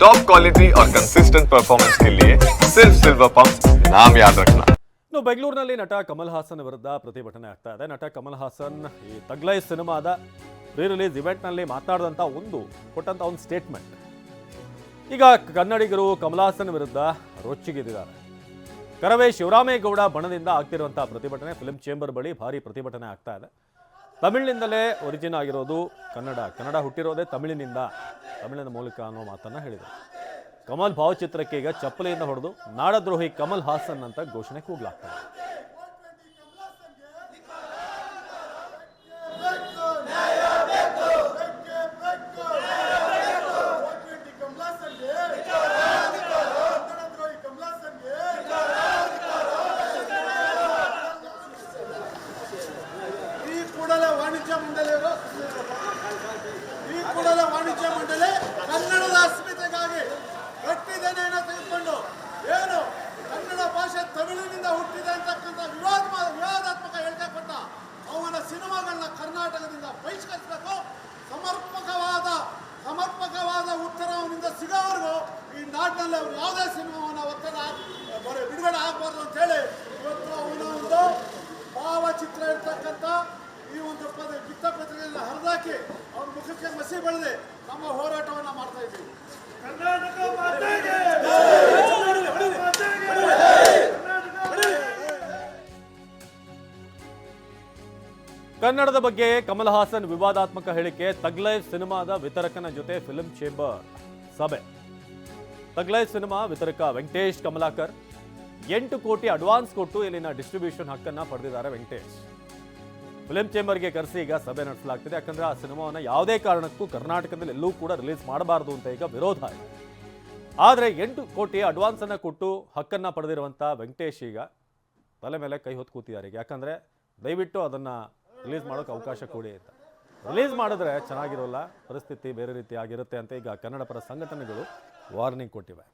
Top quality और consistent performance के लिए सिर्फ सिल्वर पंप नाम याद रखना ಇನ್ನು ಬೆಂಗಳೂರಿನಲ್ಲಿ ನಟ ಕಮಲ್ ಹಾಸನ್ ವಿರುದ್ಧ ಪ್ರತಿಭಟನೆ ಆಗ್ತಾ ಇದೆ ನಟ ಕಮಲ್ ಹಾಸನ್ ಈ ತಗ್ಲೈ ಸಿನಿಮಾದ ಪ್ರೀ ರಿಲೀಸ್ ಇವೆಂಟ್ನಲ್ಲಿ ಮಾತನಾಡಿದಂಥ ಒಂದು ಕೊಟ್ಟಂಥ ಒಂದು ಸ್ಟೇಟ್ಮೆಂಟ್ ಈಗ ಕನ್ನಡಿಗರು ಕಮಲ್ ಹಾಸನ್ ವಿರುದ್ಧ ರೊಚ್ಚಿಗೆದ್ದಿದ್ದಾರೆ ಕರವೇ ಶಿವರಾಮೇಗೌಡ ಬಣದಿಂದ ಆಗ್ತಿರುವಂಥ ಪ್ರತಿಭಟನೆ ಫಿಲ್ಮ್ ಚೇಂಬರ್ ಬಳಿ ಭಾರಿ ಪ್ರತಿಭಟನೆ ಆಗ್ತಾ ಇದೆ ತಮಿಳಿನಿಂದಲೇ ಒರಿಜಿನ್ ಆಗಿರೋದು ಕನ್ನಡ. ಕನ್ನಡ ಹುಟ್ಟಿರೋದೇ ತಮಿಳಿನಿಂದ. ತಮಿಳಿನ ಮೂಲಕ ಅನ್ನೋ ಮಾತನ್ನು ಹೇಳಿದರು. ಕಮಲ್ ಭಾವಚಿತ್ರಕ್ಕೆ ಈಗ ಚಪ್ಪಲಿಯಿಂದ ಹೊಡೆದು ನಾಡದ್ರೋಹಿ ಕಮಲ್ ಹಾಸನ್ ಅಂತ ಘೋಷಣೆ ಕೂಗ್ಲಾಗ್ತದೆ ಕರ್ನಾಟಕದಿಂದ ಬಹಿಷ್ಕರಿಸಬೇಕು. ಸಮರ್ಪಕವಾದ ಸಮರ್ಪಕವಾದ ಉತ್ತರ ಅವನಿಂದ ಸಿಗೋವರೆಗೂ ಈ ನಾಡಿನಲ್ಲಿ ಅವರು ಯಾವುದೇ ಸಿನಿಮಾವನ್ನು ಒತ್ತಡ ಬಿಡುಗಡೆ ಆಗಬಾರ್ದು ಅಂತೇಳಿ ಇವತ್ತು ಅವನ ಒಂದು ಭಾವಚಿತ್ರ ಇರ್ತಕ್ಕಂಥ ಈ ಒಂದು ಪದ ವೃತ್ತಪತ್ರಿಕೆಯನ್ನು ಹರಿದಾಕಿ ಅವ್ರ ಮುಖಕ್ಕೆ ಮಸಿ ಬೆಳೆದು. ನಮ್ಮ ಹೋರಾಟವನ್ನು ಮಾಡ್ತಾ ಇದ್ದೀವಿ. ಕನ್ನಡದ ಬಗ್ಗೆ ಕಮಲ್ ಹಾಸನ್ ವಿವಾದಾತ್ಮಕ ಹೇಳಿಕೆ ತಗ್ಲೈವ್ ಸಿನಿಮಾದ ವಿತರಕನ ಜೊತೆ ಫಿಲ್ಮ್ ಚೇಂಬರ್ ಸಭೆ. ತಗ್ಲೈವ್ ಸಿನಿಮಾ ವಿತರಕ ವೆಂಕಟೇಶ್ ಕಮಲಾಕರ್. ಎಂಟು ಕೋಟಿ ಅಡ್ವಾನ್ಸ್ ಕೊಟ್ಟು ಇಲ್ಲಿನ ಡಿಸ್ಟ್ರಿಬ್ಯೂಷನ್ ಹಕ್ಕನ್ನ ಪಡೆದಿದ್ದಾರೆ ವೆಂಕಟೇಶ್. ಫಿಲ್ಮ್ ಚೇಂಬರ್ಗೆ ಕರೆಸಿ ಈಗ ಸಭೆ ನಡೆಸಲಾಗ್ತಿದೆ. ಯಾಕಂದ್ರೆ ಆ ಸಿನಿಮಾವನ್ನು ಯಾವುದೇ ಕಾರಣಕ್ಕೂ ಕರ್ನಾಟಕದಲ್ಲಿ ಎಲ್ಲೂ ಕೂಡ ರಿಲೀಸ್ ಮಾಡಬಾರದು ಅಂತ ಈಗ ವಿರೋಧ ಇದೆ. ಆದರೆ ಎಂಟು ಕೋಟಿ ಅಡ್ವಾನ್ಸ್ ಅನ್ನ ಕೊಟ್ಟು ಹಕ್ಕನ್ನ ಪಡೆದಿರುವಂಥ ವೆಂಕಟೇಶ್ ಈಗ ತಲೆ ಮೇಲೆ ಕೈ ಹೊತ್ತು ಕೂತಿದ್ದಾರೆ ಯಾಕಂದ್ರೆ ದಯವಿಟ್ಟು ಅದನ್ನ ರಿಲೀಸ್ ಮಾಡೋಕೆ ಅವಕಾಶ ಕೊಡಿ ಅಂತ. ರಿಲೀಸ್ ಮಾಡಿದ್ರೆ ಚೆನ್ನಾಗಿರೋಲ್ಲ, ಪರಿಸ್ಥಿತಿ ಬೇರೆ ರೀತಿ ಆಗಿರುತ್ತೆ ಅಂತ ಈಗ ಕನ್ನಡ ಪರ ಸಂಘಟನೆಗಳು ವಾರ್ನಿಂಗ್ ಕೊಟ್ಟಿವೆ.